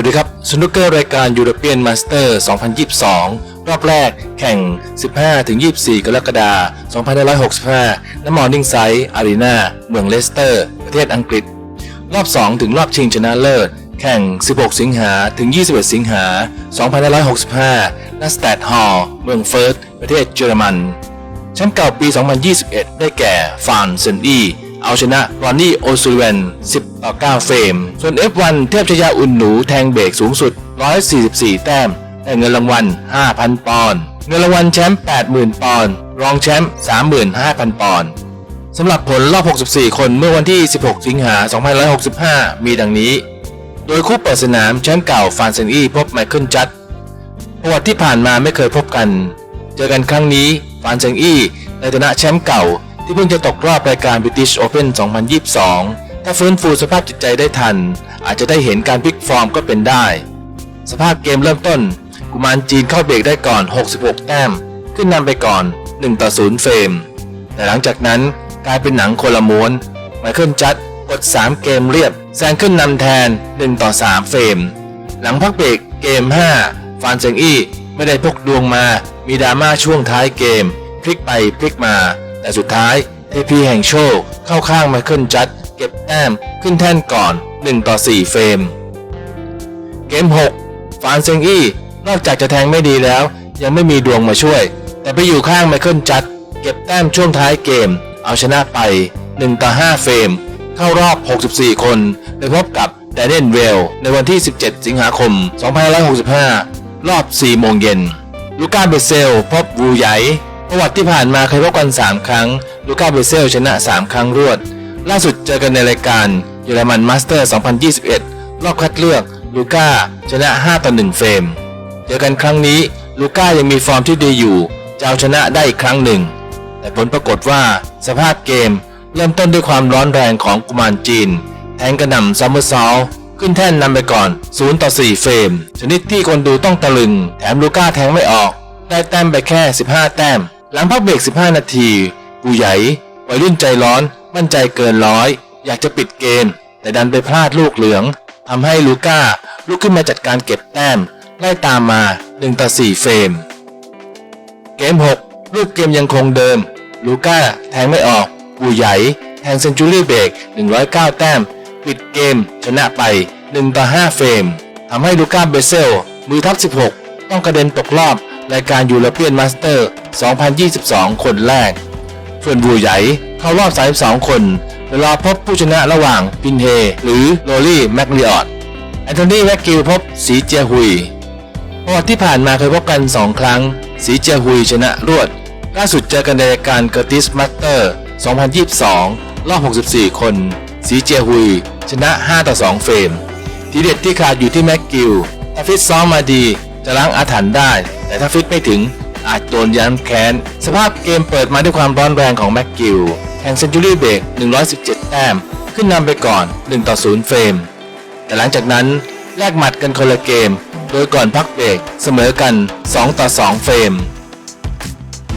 วัสดีครับสนุกเกอร์รายการ European Master 2022 รอบแรกแข่ง 15-24 กรกฎาคม 2565ณมอร์นิงไซด์อารีนาเมืองเลสเตอร์ ประเทศอังกฤษ รอบ 2 ถึงรอบชิงชนะเลิศ แข่ง 16 สิงหาถึง 21 สิงหา 2565 ณ สแตดฮอลล์เมืองเฟิร์สประเทศเยอรมัน แชมป์เก่าปี 2021 ได้แก่ฟานเซนอีเอาชนะรอนนี่โอซูเวน10 ต่อ 9 เฟรม ส่วน F1 เทพชยาอุ่นหนูแทงเบรกสูงสุด 144 แต้มได้เงินรางวัล 5,000 ปอนด์ เงินรางวัลแชมป์ 80,000 ปอนด์ รองแชมป์ 35,000 ปอนด์สำหรับผลรอบ 64 คนเมื่อวันที่ 16 สิงหา 2565 มีดังนี้ โดยคู่เปิดสนามแชมป์เก่าฟานเซนอีพบไมเคิลจัดประวัติที่ผ่านมาไม่เคยพบกัน เจอกันครั้งนี้ฟานเซงอี้ในฐานะแชมป์เก่าที่เพิ่งจะตกรอบรายการ British Open 2022 ถ้าฟื้นฟูสภาพจิตใจได้ทัน อาจจะได้เห็นการพลิกฟอร์มก็เป็นได้ สภาพเกมเริ่มต้น กุมารจีนเข้าเบรกได้ก่อน 66 แต้ม ขึ้นนำไปก่อน 1 ต่อ 0 เฟรม แต่หลังจากนั้นกลายเป็นหนังโคละม้วนไมเคิลจัดกด 3 เกมเรียบแซงขึ้นนำแทน 1 ต่อ 3 เฟรม หลังพักเบรกเกม 5 ฟานเซงอี้ไม่ได้พกดวงมา มีดราม่าช่วงท้ายเกม พลิกไปพลิกมา แต่สุดท้ายเทพีแห่งโชคเข้าข้างไมเคิลจัด เก็บแต้มขึ้นแท่นก่อน 1 ต่อ 4 เฟรม เกม 6 ฟานเซงอี้ นอกจากจะแทงไม่ดีแล้ว ยังไม่มีดวงมาช่วย แต่ไปอยู่ข้างไมเคิลจัด เก็บแต้มช่วงท้ายเกม เอาชนะไป 1 ต่อ 5 เฟรม เข้ารอบ 64 คนไปพบกับแดเนียลเวล ในวันที่ 17 สิงหาคม 2565 รอบ 4 โมงเย็น ลูก้าเบเซล พบวูไยประวัติที่ผ่านมาเคยพบกัน 3 ครั้ง ลูก้าเบเซลชนะ 3 ครั้งรวด ล่าสุดเจอกันในรายการเยอรมันมาสเตอร์ 2021 รอบคัดเลือกลูก้าชนะ 5 ต่อ 1 เฟรม เจอกันครั้งนี้ลูก้ายังมีฟอร์มที่ดีอยู่จะเอาชนะได้อีกครั้งหนึ่ง แต่ผลปรากฏว่าสภาพเกมเริ่มต้นด้วยความร้อนแรงของกุมารจีน แทงกระหน่ำซัมเมอร์ซอลขึ้นแท่นนำไปก่อน 0 ต่อ 4 เฟรม ชนิดที่คนดูต้องตะลึง แถมลูก้าแทงไม่ออก ได้แต้มไปแค่ 15 แต้ม หลังพักเบรก 15 นาที ปูใหญ่วัยรุ่นใจร้อน มั่นใจเกินร้อย อยากจะปิดเกม แต่ดันไปพลาดลูกเหลืองทำให้ลูก้าลุกขึ้นมาจัดการเก็บแต้มไล่ตามมา1ต่อ4เฟรม เกม 6 รูปเกมยังคงเดิม ลูก้าแทงไม่ออกปูใหญ่แทงเซนจูรี่เบรก109 แต้ม ปิดเกม ชนะไป1ต่อ5เฟรมทำให้ลูก้าเบเซล มือท็อป 16 ต้องกระเด็นตกรอบรายการยูโรเปียนมาสเตอร์ 2022 คนแรก ส่วนบูใหญ่เข้ารอบ 32 คนเวลาพบผู้ชนะระหว่างปินเฮ หรือโรลี่แมคลีออตแอนโทนีแมคกิลพบสีเจียฮุยประวัติที่ผ่านมาเคยพบกัน 2 ครั้ง สีเจียฮุยชนะรวดล่าสุดเจอกันในรายการเกอร์ติสมาสเตอร์ 2022 รอบ 64 คน สีเจียฮุย ชนะ 5 ต่อ 2 เฟรม ทีเด็ดที่ขาดอยู่ที่แม็กกิลถ้าฟิตซ้อมมาดีจะล้างอาถรรพ์ได้ แต่ถ้าฟิตไม่ถึง อาจโดนย้ำแค้น สภาพเกมเปิดมาด้วยความร้อนแรงของแม็กกิลแข่งเซนจูรี่เบรก117 แต้ม ขึ้นนำไปก่อน 1 ต่อ 0 เฟรม แต่หลังจากนั้นแลกหมัดกันคนละเกม โดยก่อนพักเบรกเสมอกัน 2 ต่อ 2 เฟรม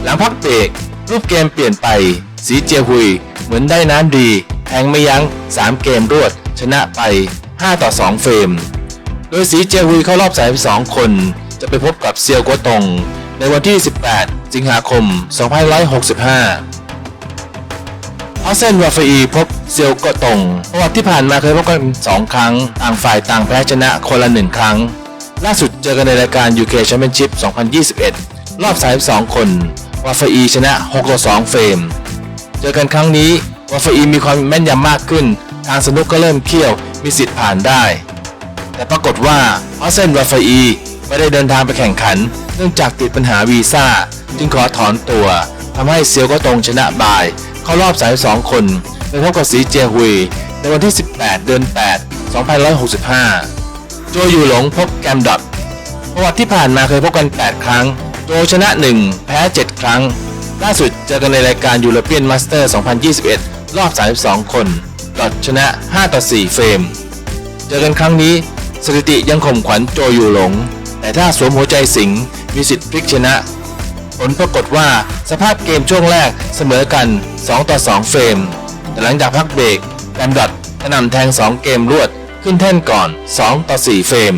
หลังพักเบรกรูปเกมเปลี่ยนไป สีเจียฮุย เหมือนได้น้ำดีแทงไม่ยัง้ง 3 เกมรวด ชนะไป 5 ต่อ 2 เฟรม โดยสีเจียฮุยเข้ารอบ32คน จะไปพบกับเซียวกัวตง ในวันที่ 18 สิงหาคม 2565ออสเซนวาเฟอีพบเซียวกัวตงประวัติที่ผ่านมาเคยพบกัน 2 ครั้ง ต่างฝ่ายต่างแพ้ชนะคนละ 1 ครั้ง ล่าสุดเจอกันในรายการ UK Championship 2021 รอบ 32 คน วาเฟอีชนะ6ต่อ2เฟรม เจอกันครั้งนี้ วาเฟอีมีความแม่นยำมากขึ้น ทางสนุกก็เริ่มเคี่ยว มีสิทธิ์ผ่านได้ แต่ปรากฏว่าออสเซนวาเฟอีไม่ได้เดินทางไปแข่งขัน เนื่องจากติดปัญหาวีซ่า จึงขอถอนตัวทำให้เซียวก็ตรงชนะบาย เข้ารอบ32คนไปพบกับสีเจียฮุย ในวันที่ 18 เดือน 8 2565 โจยู่หลงพบแกมดอทประวัติที่ผ่านมาเคยพบกัน 8 ครั้ง โจชนะ 1 แพ้ 7 ครั้ง ล่าสุดเจอกันในรายการยูโรเปียนมาสเตอร์ 2021 รอบ 32 คนดอทชนะ 5 ต่อ 4 เฟรม เจอกันครั้งนี้สถิติยังข่มขวัญโจอยู่หลง แต่ถ้าสวมหัวใจสิง มีสิทธิ์พลิกชนะ ผลปรากฏว่าสภาพเกมช่วงแรกเสมอกัน 2 ต่อ 2 เฟรม แต่หลังจากพักเบรกแกมดอทกระนำแทง 2 เกมรวดขึ้นแท่นก่อน 2 ต่อ 4 เฟรม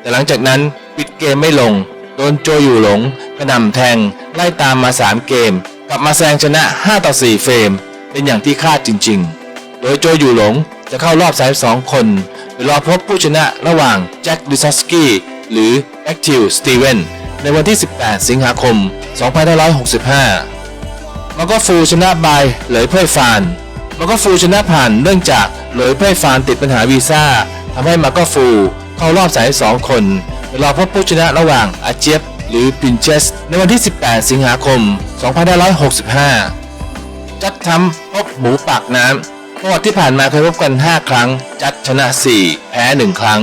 แต่หลังจากนั้นปิดเกมไม่ลง โดนโจอยู่หลงกระนำแทงไล่ตามมา 3 เกม กลับมาแซงชนะ 5 ต่อ 4 เฟรม เป็นอย่างที่คาดจริง ๆ โดยโจอยู่หลงจะเข้ารอบ32คนไปรอพบผู้ชนะระหว่างแจ็คดิซอสกี้หรือแอคทิวสตีเวน ในวันที่ 18 สิงหาคม 2565มันก็ฟูชนะบายเหลยเพ่ยฟานมันก็ฟูชนะผ่านเนื่องจากเหลยเพ่ยฟานติดปัญหาวีซ่าทำให้มาก็ฟูเข้ารอบสายสองคนไปรอพบผู้ชนะระหว่างอาเจียบหรือปินเชส ในวันที่ 18 สิงหาคม 2565 จัดทำพบหมูปากน้ำประวัติที่ผ่านมาเคยพบกัน 5 ครั้ง จัดชนะ 4 แพ้ 1 ครั้ง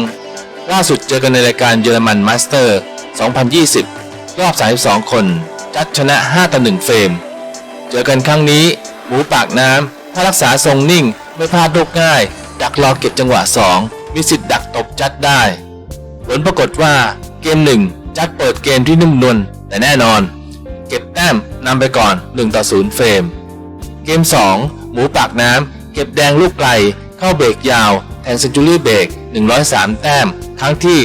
ล่าสุดเจอกันในรายการเยอรมันมาสเตอร์ 2020 รอบ 32 คน จัดชนะ 5 ต่อ 1 เฟรม เจอกันครั้งนี้ หมูปากน้ำ ถ้ารักษาทรงนิ่ง ไม่พลาดลูกง่าย ดักรอเก็บจังหวะ 2 มีสิทธิ์ดักตบจัดได้ ผลปรากฏว่าเกม 1 จัดเปิดเกมที่นุ่มนวลแต่แน่นอน เก็บแต้มนำไปก่อน 1 ต่อ 0 เฟรม เกม 2 หมูปากน้ำ เก็บแดงลูกไกล เข้าเบรกยาวแทงเซนจูรี่เบรก103 แต้ม ครั้งที่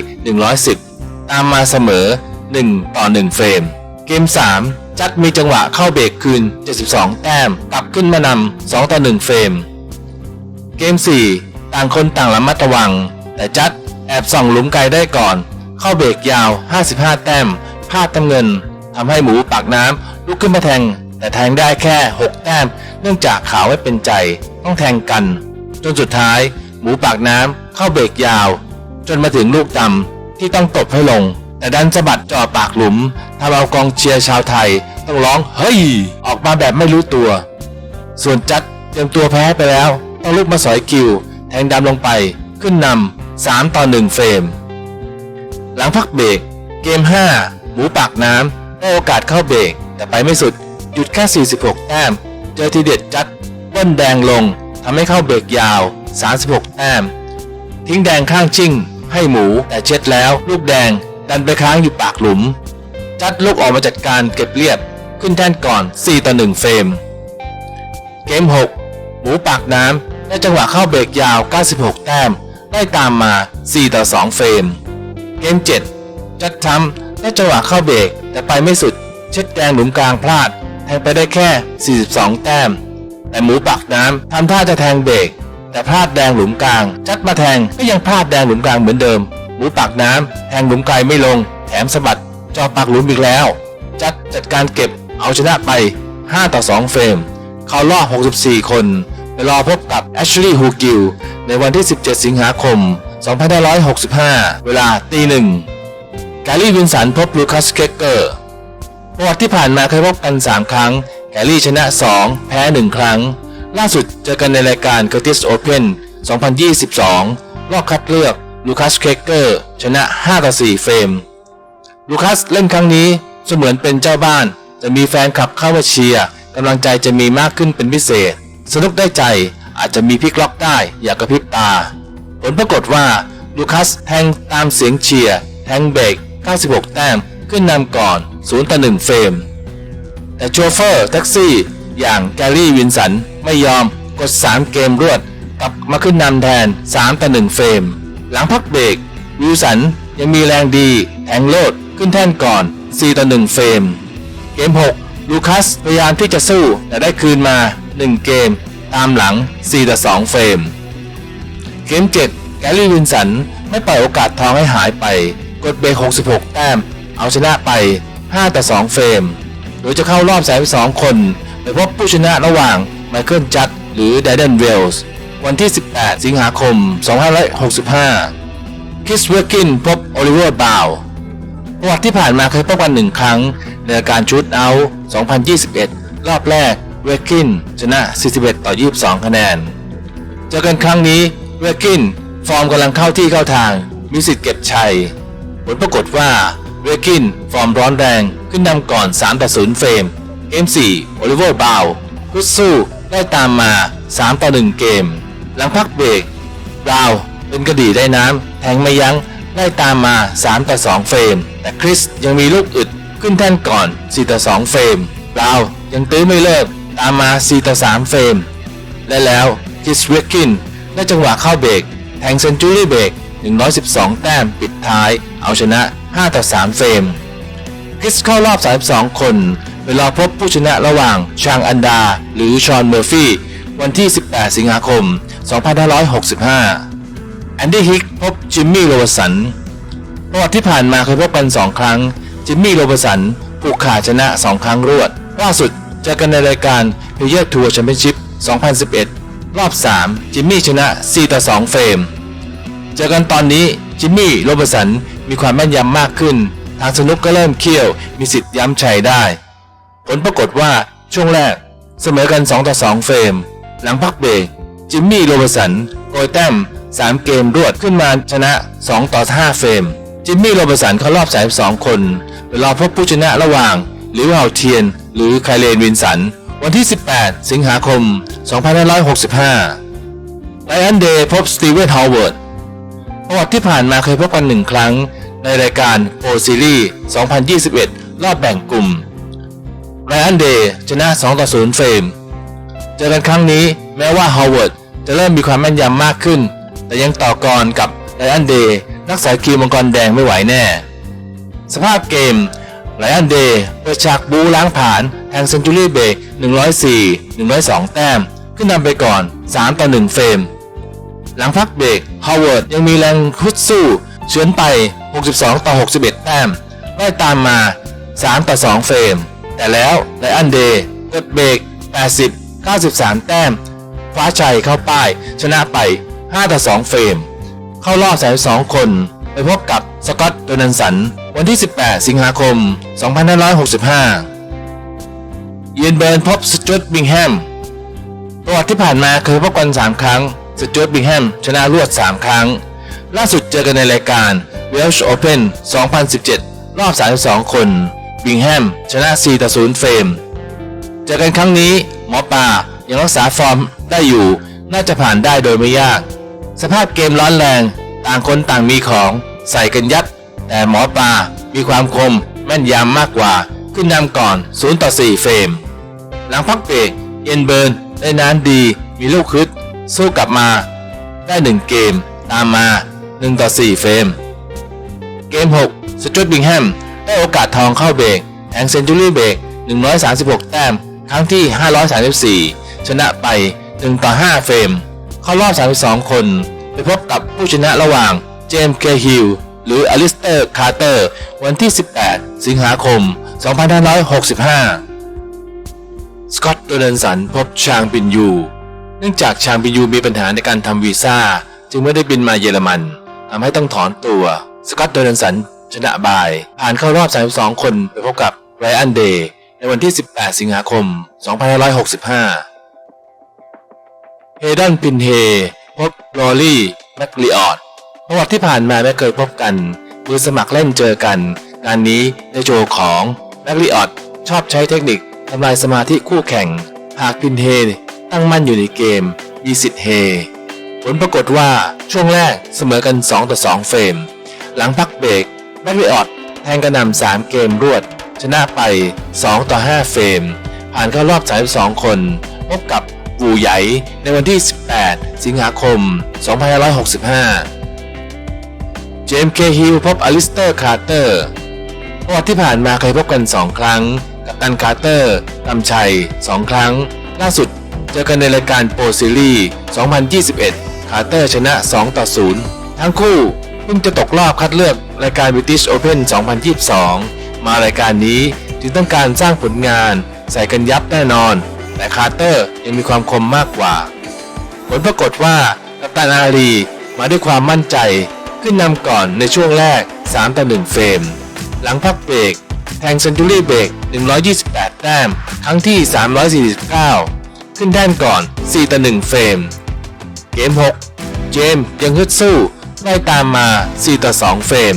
110 ตามมาเสมอ 1 ต่อ 1 เฟรม เกม 3 จัดมีจังหวะเข้าเบรกคืน 72 แต้มกลับขึ้นมานำ2ต่อ 1 เฟรม เกม 4 ต่างคนต่างระมัดระวัง แต่จัดแอบส่องหลุมไกลได้ก่อน เข้าเบรกยาว 55 แต้มพลาดตำเงินทำให้หมูปากน้ำลุกขึ้นมาแทง แต่แทงได้แค่ 6 แต้ม เนื่องจากขาวไม่เป็นใจ ต้องแทงกัน จนสุดท้าย หมูปากน้ำเข้าเบรกยาว จนมาถึงลูกดำ ที่ต้องตบให้ลง แต่ดันสะบัดจ่อปากหลุมทำเอากองเชียร์ชาวไทย ต้องร้องเฮ้ย ออกมาแบบไม่รู้ตัว ส่วนจัดเตรียมตัวแพ้ไปแล้ว ต้องลุกมาสอยคิว แทงดำลงไป ขึ้นนำา3ต่อ1เฟรม หลังพักเบรกเกม 5 หมูปากน้ำได้โอกาสเข้าเบรก แต่ไปไม่สุดหยุดแค่ 46 แต้ม เจอทีเด็ดจัดเบิ้ลแดงลงทำให้เข้าเบรกยาว 36 แต้ม ทิ้งแดงข้างชิ่ง ให้หมู แต่เช็ดแล้ว ลูกแดง ดันไปค้างอยู่ปากหลุม จัดลูกออกมาจัดการเก็บเรียบ ขึ้นแท่นก่อน 4 ต่อ 1 เฟรม เกม 6 หมูปากน้ำได้จังหวะเข้าเบรกยาว 96 แต้ม ได้ตามมา 4 ต่อ 2 เฟรม เกม 7 จัดทำได้จังหวะเข้าเบรกแต่ไปไม่สุด เช็ดแดงหลุมกลางพลาด แทงไปได้แค่ 42 แต้ม แต่หมูปากน้ำทำท่าจะแทงเบรก แต่พลาดแดงหลุมกลาง จัดมาแทงก็ยังพลาดแดงหลุมกลางเหมือนเดิม หมูปากน้ำแทงหลุมไกลไม่ลง แถมสะบัดจอปากหลุมอีกแล้ว จัดจัดการเก็บเอาชนะไป 5 ต่อ 2 เฟรม เข้ารอบ64 คนไปรอพบกับแอชลีย์ฮูกิลในวันที่ 17 สิงหาคม 2565 เวลาตีหนึ่งแกลลี่วินสันพบลูคัสเคเกอร์ประวัติที่ผ่านมาเคยพบกัน 3 ครั้ง แกลลี่ชนะ 2 แพ้ 1 ครั้ง ล่าสุดเจอกันในรายการ Curtis Open 2022 รอบคัดเลือกลูคัสเคเกอร์ชนะ 5 ต่อ 4 เฟรม ลูคัสเล่นครั้งนี้เสมือนเป็นเจ้าบ้าน จะมีแฟนคลับเข้ามาเชียร์กำลังใจจะมีมากขึ้นเป็นพิเศษ สนุกได้ใจอาจจะมีพลิกล็อกได้อย่ากระพริบตา ผลปรากฏว่าลูคัสแทงตามเสียงเชียร์แทงเบรก 96 แต้ม ขึ้นนำก่อน 0 ต่อ 1 เฟรม แต่โชเฟอร์แท็กซี่ อย่างแกลลี่วินสัน ไม่ยอมกด 3 เกมรวดกลับมาขึ้นนำแทน 3 ต่อ 1 เฟรม หลังพักเบรกวิลสันยังมีแรงดีแทงโลดขึ้นแท่นก่อน 4 ต่อ 1 เฟรม เกม 6 ลูคัสพยายามที่จะสู้แต่ได้คืนมา 1 เกม ตามหลัง 4 ต่อ 2 เฟรม เกม 7 แกลลี่วินสันไม่ปล่อยโอกาสทองให้หายไป กดเบรก 66 แต้ม เอาชนะไป 5 ต่อ 2 เฟรม โดยจะเข้ารอบ32คน ไปพบผู้ชนะระหว่างไมเคิลจัดหรือเดเดนเวลส์วันที่ 18 สิงหาคม 2565 คริสเวอร์กินพบโอลิเวอร์บาวประวัติที่ผ่านมาเคยพบกันหนึ่งครั้ง ในการชุดเอา 2021 รอบแรกเวอร์กินชนะ 41 ต่อ 22 คะแนน เจอกันครั้งนี้เวอร์กินฟอร์มกำลังเข้าที่เข้าทางมีสิทธิ์เก็บชัย ผลปรากฏว่าเวอร์กินฟอร์มร้อนแรงขึ้นนำก่อน 3 ต่อ 0 เฟรม เกม 4 โอลิเวอร์บาวกุดสู้ได้ตามมา 3 ต่อ 1 เกม หลังพักเบรกบราว์เป็นกระดี่ได้น้ำแทงไม่ยั้งได้ตามมา 3 ต่อ 2 เฟรม แต่คริสยังมีลูกอึดขึ้นแท่นก่อน 4 ต่อ 2 เฟรมบราวยังตื้อไม่เลิกตามมา 4 ต่อ 3 เฟรม และแล้วคริสเวกกินได้จังหวะเข้าเบรกแทงเซนจูรี่เบรก112 แต้มปิดท้าย เอาชนะ 5 ต่อ 3 เฟรมคริสเข้ารอบ 32 คน เวลาพบผู้ชนะระหว่างชางอันดา หรือชอนเมอร์ฟี่ วันที่ 18 สิงหาคม 2565 แอนดี้ฮิกพบจิมมี่โรเบร์สันประวัติที่ผ่านมาเคยพบกัน 2 ครั้ง จิมมี่โรเบร์สันผูกขาดชนะ 2 ครั้งรวด ล่าสุดเจอกันในรายการ p l a y e r Tour Championship 2011 รอบ 3 จิมมี่ชนะ 4 ต่อ 2 เฟรม เจอกันตอนนี้จิมมี่โรเบร์สันมีความแม่นยำมากขึ้น ทางสนุกก็เริ่มเคี่ยว มีสิทธิ์ย้ำชัยได้ ผลปรากฏว่าช่วงแรกเสมอกัน 2 ต่อ 2 เฟรม หลังพักเบรกจิมมี่โรเบร์สันโกยแต้ม 3 เกมรวดขึ้นมาชนะ 2 ต่อ 5 เฟรม จิมมี่โรเบร์สันเข้ารอบ 32 คนเวลาพบผู้ชนะระหว่างหลิวเฮาเทียน หรือไคเลนวินสัน วันที่ 18 สิงหาคม 2565ไลอันเดย์พบสตีเวนฮาวเวิร์ดประวัติที่ผ่านมาเคยพบกันหนึ่งครั้ง ในรายการโปรซีรีส์2021 รอบแบ่งกลุ่ม ไรอันเดย์ชนะ2ต่อ0เฟรม เจอกันครั้งนี้แม้ว่าฮาวเวิร์ดจะเริ่มมีความแม่นยำมากขึ้น แต่ยังต่อกรกับไรอันเดย์นักสายคิวมังกรแดงไม่ไหวแน่ สภาพเกมไรอันเดย์เปิดฉากบูล้างผ่านแทงเซนจูรี่เบย์104 102 แต้ม ขึ้นนำไปก่อน 3 ต่อ 1 เฟรม หลังพักเบรกฮาวเวิร์ดยังมีแรงฮึดสู้เฉือนไป 62 ต่อ 61 แต้มไล่ตามมา 3 ต่อ 2 เฟรม แต่แล้วไลอันเดย์กดเบรก 80 93 แต้มคว้าชัยเข้าป้าย ชนะไป 5 ต่อ 2 เฟรม เข้ารอบ32คน ไปพบกับสกอตต์โดนันสัน วันที่ 18 สิงหาคม 2565 เยนเบิร์นพบสจวตบิงแฮมประวัติที่ผ่านมาเคยพบกัน 3 ครั้งสจวตบิงแฮมชนะรวด 3 ครั้ง ล่าสุดเจอกันในรายการ Welsh Open 2017 รอบ 32 คน บิงแฮมชนะ 4 ต่อ 0 เฟรมเจอกันครั้งนี้หมอป่ายังรักษาฟอร์มได้อยู่ น่าจะผ่านได้โดยไม่ยาก สภาพเกมร้อนแรง ต่างคนต่างมีของ ใส่กันยับ แต่หมอปลามีความคมแม่นยำมากกว่า ขึ้นนำก่อน 0 ต่อ 4 เฟรม หลังพักเบรกเอ็นเบิร์นได้นานดี มีลูกคึดสู้กลับมา ได้ 1 เกม ตามมา 1 ต่อ 4 เฟรม เกม 6 สจวตบิงแฮม ได้โอกาสทองเข้าเบรกแทงเซนจูรี่เบรก136 แต้ม ครั้งที่ 534 ชนะไป 1 ต่อ 5 เฟรม เข้ารอบ 32 คน ไปพบกับผู้ชนะระหว่างเจมส์เคฮิลหรืออลิสเตอร์ คาร์เตอร์ วันที่ 18 สิงหาคม 2565 สกอตต์โดนันสันพบชางบินยู เนื่องจากชางบินยูมีปัญหาในการทำวีซ่า จึงไม่ได้บินมาเยอรมันทำให้ต้องถอนตัว สกอตต์โดนันสัน ชนะบาย ผ่านเข้ารอบ 32 คนไปพบกับไรอันเดย์ในวันที่ 18 สิงหาคม 2565 เฮดอนปินเฮพบลอรี่แมคลีออดประวัติที่ผ่านมาไม่เคยพบกันมือสมัครเล่นเจอกันงานนี้ในโจของแมคลีออดชอบใช้เทคนิคทำลายสมาธิคู่แข่ง หากปินเฮตั้งมั่นอยู่ในเกมมีสิทธิ์เฮผลปรากฏว่าช่วงแรกเสมอกัน 2 ต่อ 2 เฟรม หลังพักเบรก แมคลีออดแทงกระหนำ3 เกมรวด ชนะไป 2 ต่อ 5 เฟรม ผ่านเข้ารอบ 32 คน พบกับวูใหญ่ในวันที่ 18 สิงหาคม 2565 เจมส์เคฮิลพบอลิสเตอร์คาร์เตอร์ประวัติที่ผ่านมาเคยพบกัน 2 ครั้ง กับตันคาร์เตอร์นำชัย 2 ครั้ง ล่าสุดเจอกันในรายการโปรซีรีส์2021 คาร์เตอร์ชนะ 2 ต่อ 0 ทั้งคู่ เพิ่งจะตกรอบคัดเลือกรายการ British Open 2022 มารายการนี้จึงต้องการสร้างผลงาน ใส่กันยับแน่นอน แต่คาร์เตอร์ยังมีความคมมากกว่า ผลปรากฏว่ากัปตันอารีมาด้วยความมั่นใจ ขึ้นนำก่อนในช่วงแรก 3 ต่อ 1 เฟรม หลังพักเบรกแทงเซนจูรี่เบรก 128 แต้ม ครั้งที่ 349 ขึ้นแท่นก่อน 4 ต่อ 1 เฟรม เกม 6 เจมยังฮึดสู้ ไล่ตามมา 4 ต่อ 2 เฟรม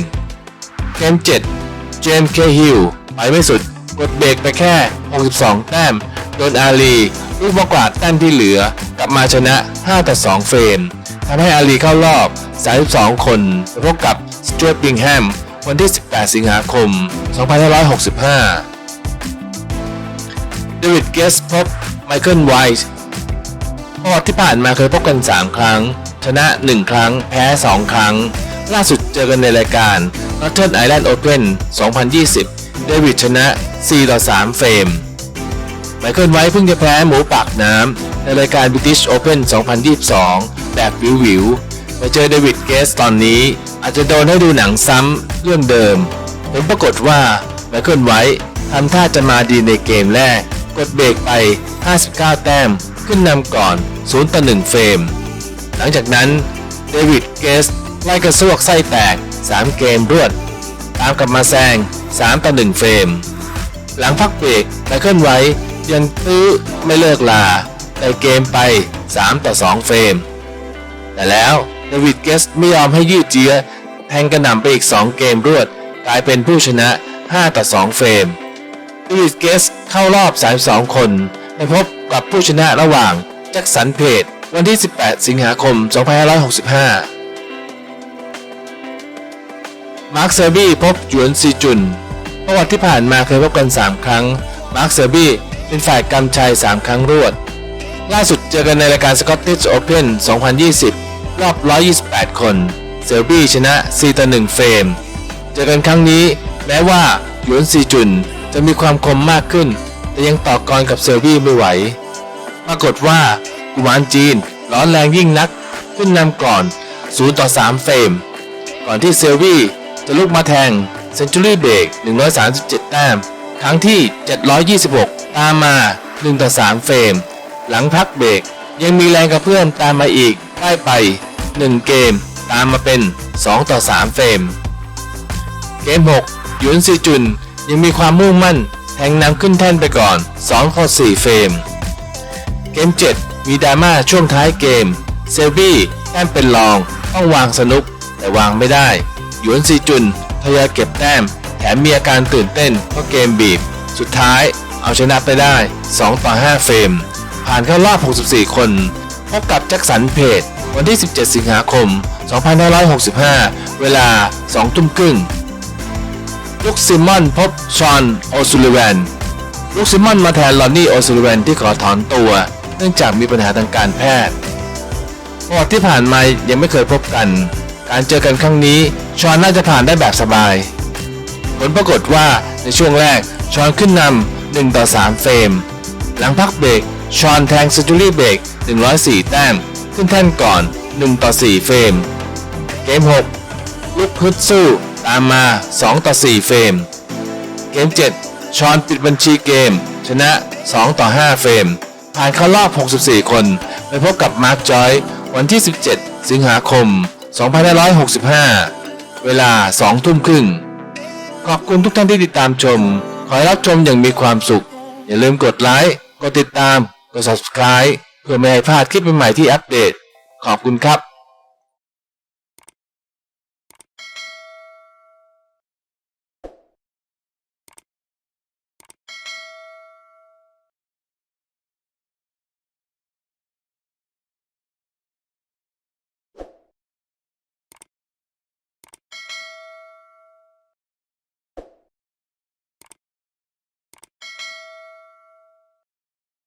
เกม 7 เจมส์เคฮิลไปไม่สุด กดเบรกไปแค่ 62 แต้ม โดนอาลีลูกมากวาดแต้มที่เหลือ กลับมาชนะ 5 ต่อ 2 เฟรมทำให้อาลีเข้ารอบ 32 คนพบกับสจวตบิงแฮมวันที่ 18 สิงหาคม 2565 เดวิดเกสพบไมเคิลไวท์ประวัติที่ผ่านมาเคยพบกัน 3 ครั้ง นะ 1 ครั้ง แพ้ 2 ครั้ง ล่าสุดเจอกันในรายการ Northern Ireland Open 2020 เดวิดชนะ 4 ต่อ 3 เฟรม ไมเคิลไวท์เพิ่งจะแพ้หมูปากน้ำ ในรายการ British Open 2022 แบบวิววิวมาเจอเดวิดเกสตอนนี้อาจจะโดนให้ดูหนังซ้ำเรื่องเดิม ผลปรากฏว่าไมเคิลไวท์ทำท่าจะมาดีในเกมแรก กดเบรกไป 59 แต้ม ขึ้นนำก่อน 0 ต่อ 1 เฟรม หลังจากนั้นเดวิดเกสไล่กระซวกไส้แตก 3 เกมรวด ตามกลับมาแซง 3 ต่อ 1 เฟรม หลังพักเบรกไมเคิลไวท์ยังตื้อไม่เลิกลาแต่เกมไป 3 ต่อ 2 เฟรม แต่แล้วเดวิดเกสไม่ยอมให้ยืดเยื้อแทงกระหน่ำไปอีก 2 เกมรวด กลายเป็นผู้ชนะ 5 ต่อ 2 เฟรมเดวิดเกสเข้ารอบ 32 คนไปพบกับผู้ชนะระหว่างแจ็คสันเพจ วันที่ 18 สิงหาคม 2565 มาร์คเซอร์บี้พบหยวนซีจุนประวัติที่ผ่านมาเคยพบกัน 3 ครั้ง มาร์คเซอร์บี้เป็นฝ่ายกำชัย 3 ครั้งรวด ล่าสุดเจอกันในรายการ Scottish Open 2020 รอบ 128 คน เซอร์บี้ชนะ 4 ต่อ 1 เฟรม เจอกันครั้งนี้ แม้ว่าหยวนซีจุนจะมีความคมมากขึ้น แต่ยังต่อกรกับเซอร์บี้ไม่ไหว ปรากฏว่า กุมารจีน ร้อนแรงยิ่งนัก ขึ้นนำก่อน 0 ต่อ 3 เฟรม ก่อนที่เซลวี่จะลุกมาแทงเซนจูรี่เบรก137 แต้ม ครั้งที่ 726 ตามมา 1 ต่อ 3 เฟรม หลังพักเบรก ยังมีแรงกับเพื่อนตามมาอีก ได้ไป 1 เกม ตามมาเป็น 2 ต่อ 3 เฟรม เกม 6 หยวนซีจุนยังมีความมุ่งมั่นแทงนำขึ้นแท่นไปก่อน2ข้อ4เฟรม ม 7 มีดราม่าช่วงท้ายเกม เซลบี้แต้มเป็นรอง ต้องวางสนุก แต่วางไม่ได้ หยวนซีจุนทยอยเก็บแต้ม แถมมีอาการตื่นเต้นเพราะเกมบีบ สุดท้ายเอาชนะไปได้ 2 ต่อ 5 เฟรม ผ่านเข้ารอบ 64 คน พบกับแจ็คสันเพจวันที่ 17 สิงหาคม 2565 เวลา 2 ทุ่มครึ่งลุกซิมอนพบชอนโอซูลิแวนลุกซิมอนมาแทนลอนนี่โอซูลิแวนที่ขอถอนตัว เนื่องจากมีปัญหาทางการแพทย์ประวัติที่ผ่านมายังไม่เคยพบกัน การเจอกันครั้งนี้ชอนน่าจะผ่านได้แบบสบาย ผลปรากฏว่าในช่วงแรกชอนขึ้นนำ1ต่อ3เฟรม หลังพักเบรกชอนแทงซ e จูรี่เบรก104 แต้ม ขึ้นแท่นก่อน 1 ต่อ 4 เฟรม เกม 6 ลุกฮึดสู้ ตามมา 2 ต่อ 4 เฟรม เกม 7 ชอนปิดบัญชีเกม ชนะ 2 ต่อ 5 เฟรม ผ่านเข้ารอบ 64 คน ไปพบกับมาร์คจอย วันที่ 17 สิงหาคม 2565 เวลา 2 ทุ่มครึ่ง ขอบคุณทุกท่านที่ติดตามชม ขอให้รับชมอย่างมีความสุข อย่าลืมกดไลค์ กดติดตาม กด subscribe เพื่อไม่ให้พลาดคลิปใหม่ๆที่อัปเดต ขอบคุณครับ